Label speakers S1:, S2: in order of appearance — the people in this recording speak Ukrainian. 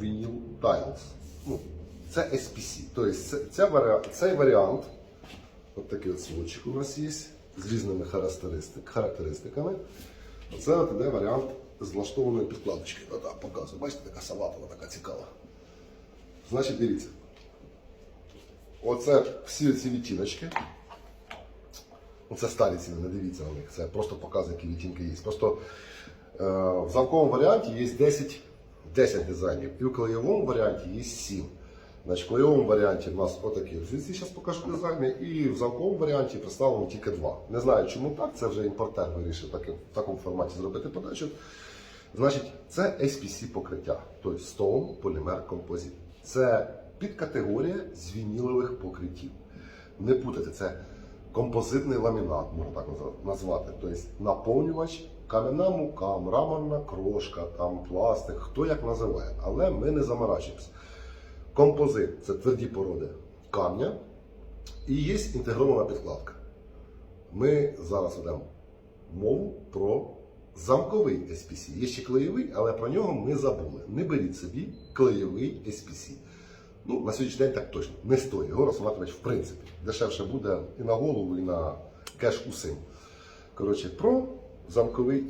S1: Vinyl Tiles. Ну, це SPC. Тобто це варіант, цей варіант, от такий от сводчик у нас є, з різними характеристик, характеристиками. Оце от іде варіант з влаштованої підкладочки. Отак показую. Бачите, така салатова, така цікава. Значить, дивіться. Оце всі ці відтіночки. Це старі ціни, не дивіться на них. Це просто показує, які відтінки є. Просто е, в замковому варіанті є 10, 10 дизайнів, і в клеєвому варіанті є 7. Значить, в клеєвому варіанті в нас отакі звідси зараз покажу дизайни, і в замковому варіанті представлено тільки два. Не знаю, чому так, це вже імпортер вирішив таки, в такому форматі зробити подачу. Значить, це SPC покриття, тобто Stone Polymer Composite. Це підкатегорія звінілових покриттів. Не путайте, це композитний ламінат, можна так назвати. Тобто наповнювач, кам'яна мука, мраморна крошка, там пластик, хто як називає. Але ми не заморачуємося. Композит це тверді породи камня і є інтегрована підкладка. Ми зараз ведемо мову про замковий SPC. Є ще клеєвий, але про нього ми забули. Не беріть собі клеєвий SPC. Ну, на сьогоднішній день так точно. Не стоїть його розсматривати в принципі. Дешевше буде і на голову, і на кеш усім. Коротше, про замковий